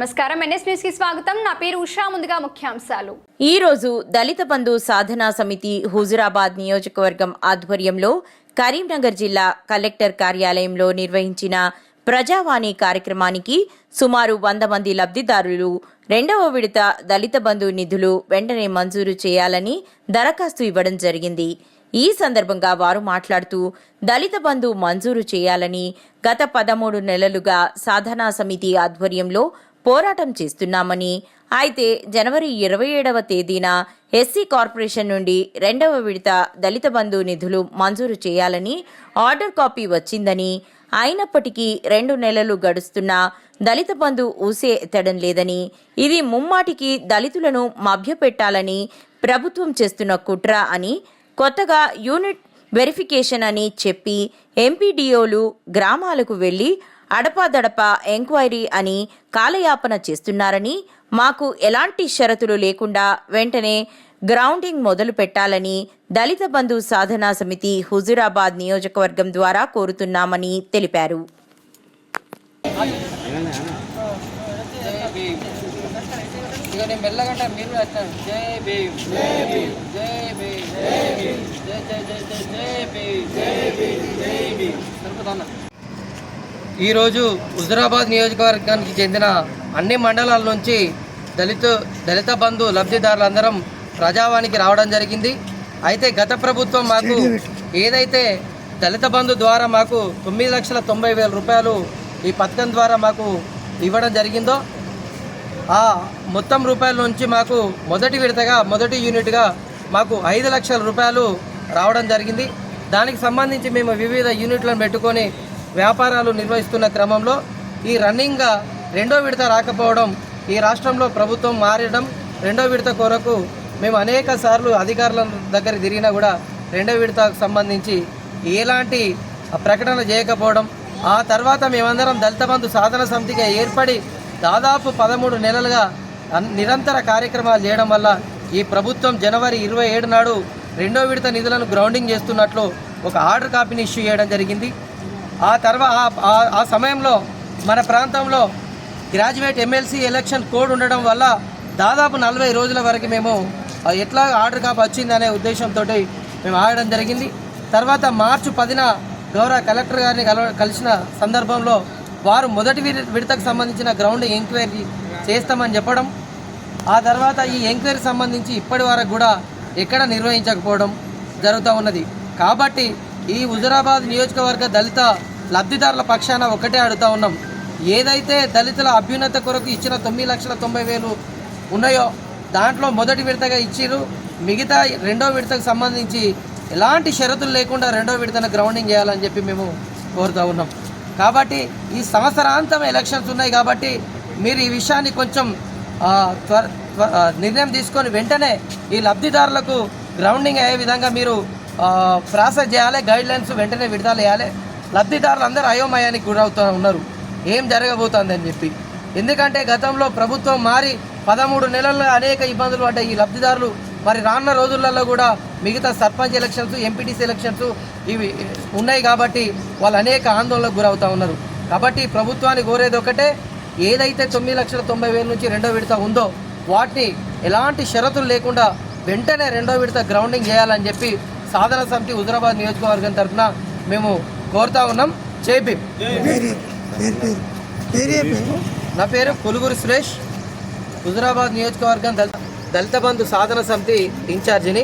నమస్కారం. ఎన్ఎస్ న్యూస్కి స్వాగతం. నా పేరు ఉషా. ముందుగా ముఖ్యాంశాలు. ఈ రోజు దళిత బంధు సాధనా సమితి హుజురాబాద్ నియోజకవర్గం ఆధ్వర్యంలో కరీంనగర్ జిల్లా కలెక్టర్ కార్యాలయంలో నిర్వహించిన ప్రజావాణి కార్యక్రమానికి సుమారు వంద మంది లబ్ధిదారులు రెండవ విడత దళిత బంధు నిధులు వెంటనే మంజూరు చేయాలని దరఖాస్తు ఇవ్వడం జరిగింది. ఈ సందర్భంగా వారు మాట్లాడుతూ దళిత బంధు మంజూరు చేయాలని గత పదమూడు నెలలుగా సాధనా సమితి ఆధ్వర్యంలో పోరాటం చేస్తున్నామని. అయితే జనవరి ఇరవై ఏడవ తేదీన ఎస్సీ కార్పొరేషన్ నుండి రెండవ విడత దళిత బంధు నిధులు మంజూరు చేయాలని ఆర్డర్ కాపీ వచ్చిందని. అయినప్పటికీ రెండు నెలలు గడుస్తున్నా దళిత బంధు ఊసే ఎత్తడం లేదని. ఇది ముమ్మాటికి దళితులను మభ్యపెట్టాలని ప్రభుత్వం చేస్తున్న కుట్ర అని కొత్తగా యూనిట్ వెరిఫికేషన్ అని చెప్పి ఎంపీడీఓలు గ్రామాలకు వెళ్ళి అడపాదడపా ఎంక్వైరీ అని కాలయాపన చేస్తున్నారని మాకు ఎలాంటి షరతులు లేకుండా వెంటనే గ్రౌండింగ్ మొదలు పెట్టాలని దళిత బంధు సాధనా సమితి హుజురాబాద్ నియోజకవర్గం ద్వారా కోరుతున్నామని తెలిపారు. ఇక నేను మెల్లగంట మీరు వచ్చాను జై భీమ్ జై భీమ్ జై భీమ్ జై భీమ్ జై జై జై జై జై భీమ్ జై భీమ్ జై భీమ్. ఈరోజు హుజురాబాద్ నియోజకవర్గానికి చెందిన అన్ని మండలాల నుంచి దళిత దళిత బంధు లబ్ధిదారులందరం ప్రజావానికి రావడం జరిగింది. అయితే గత ప్రభుత్వం మాకు ఏదైతే దళిత బంధు ద్వారా మాకు తొమ్మిది లక్షల తొంభై వేల రూపాయలు ఈ పథకం ద్వారా మాకు ఇవ్వడం జరిగిందో ఆ మొత్తం రూపాయల నుంచి మాకు మొదటి విడతగా మొదటి యూనిట్గా మాకు ఐదు లక్షల రూపాయలు రావడం జరిగింది. దానికి సంబంధించి మేము వివిధ యూనిట్లను పెట్టుకొని వ్యాపారాలు నిర్వహిస్తున్న క్రమంలో ఈ రన్నింగ్గా రెండో విడత రాకపోవడం ఈ రాష్ట్రంలో ప్రభుత్వం మారడం రెండో విడత కొరకు మేము అనేక సార్లు అధికారుల దగ్గర తిరిగినా కూడా రెండో విడతకు సంబంధించి ఎలాంటి ప్రకటన చేయకపోవడం ఆ తర్వాత మేమందరం దళిత బంధు సాధన సమితిగా ఏర్పడి దాదాపు పదమూడు నెలలుగా అన్- నిరంతర కార్యక్రమాలు చేయడం వల్ల ఈ ప్రభుత్వం జనవరి ఇరవై ఏడు నాడు రెండో విడత నిధులను గ్రౌండింగ్ చేస్తున్నట్లు ఒక ఆర్డర్ కాపీని ఇష్యూ చేయడం జరిగింది. ఆ తర్వాత ఆ సమయంలో మన ప్రాంతంలో గ్రాడ్యుయేట్ ఎమ్మెల్సీ ఎలక్షన్ కోడ్ ఉండడం వల్ల దాదాపు నలభై రోజుల వరకు మేము ఎట్లా ఆర్డర్ కాపీ వచ్చిందనే ఉద్దేశంతో మేము ఆడడం జరిగింది. తర్వాత మార్చి పదిన గౌరవ కలెక్టర్ గారిని కల కలిసిన సందర్భంలో వారు మొదటి విడతకు సంబంధించిన గ్రౌండ్ ఎంక్వైరీ చేస్తామని చెప్పడం. ఆ తర్వాత ఈ ఎంక్వైరీ సంబంధించి ఇప్పటి వరకు కూడా ఎక్కడ నిర్వహించకపోవడం జరుగుతూ ఉన్నది. కాబట్టి ఈ హుజురాబాద్ నియోజకవర్గ దళిత లబ్ధిదారుల పక్షాన ఒకటే అడుగుతా ఉన్నాం. ఏదైతే దళితుల అభ్యున్నత కొరకు ఇచ్చిన తొమ్మిది లక్షల తొంభై వేలు ఉన్నాయో దాంట్లో మొదటి విడతగా ఇచ్చిరు మిగతా రెండో విడతకు సంబంధించి ఎలాంటి షరతులు లేకుండా రెండో విడతను గ్రౌండింగ్ చేయాలని చెప్పి మేము కోరుతూ ఉన్నాం. కాబట్టి ఈ సంవత్సరాంతం ఎలక్షన్స్ ఉన్నాయి కాబట్టి మీరు ఈ విషయాన్ని కొంచెం త్వర త్వ- నిర్ణయం తీసుకొని వెంటనే ఈ లబ్ధిదారులకు గ్రౌండింగ్ అయ్యే విధంగా మీరు ప్రాసెస్ చేయాలి గైడ్ లైన్స్ వెంటనే విడుదల చేయాలి లబ్ధిదారులు అందరూ అయోమయానికి గురవుతూ ఉన్నారు. ఏం జరగబోతుంది అని చెప్పి. ఎందుకంటే గతంలో ప్రభుత్వం మారి పదమూడు నెలల్లో అనేక ఇబ్బందులు పడ్డాయి. ఈ లబ్ధిదారులు మరి రానున్న రోజులలో కూడా మిగతా సర్పంచ్ ఎలక్షన్స్ ఎంపీటీసీ ఎలక్షన్స్ ఇవి ఉన్నాయి కాబట్టి వాళ్ళు అనేక ఆందోళనకు గురవుతూ ఉన్నారు. కాబట్టి ప్రభుత్వాన్ని కోరేది ఒకటే ఏదైతే తొమ్మిది లక్షల తొంభై వేల నుంచి రెండో విడత ఉందో వాటిని ఎలాంటి షరతులు లేకుండా వెంటనే రెండో విడత గ్రౌండింగ్ చేయాలని చెప్పి సాధన సమితి హుజరాబాద్ నియోజకవర్గం తరఫున మేము కోరుతా ఉన్నాం. చేపి నా పేరు కొలుగురు సురేష్. హుజరాబాద్ నియోజకవర్గం దళిత దళిత బంధు సాధన సమితి ఇన్ఛార్జిని.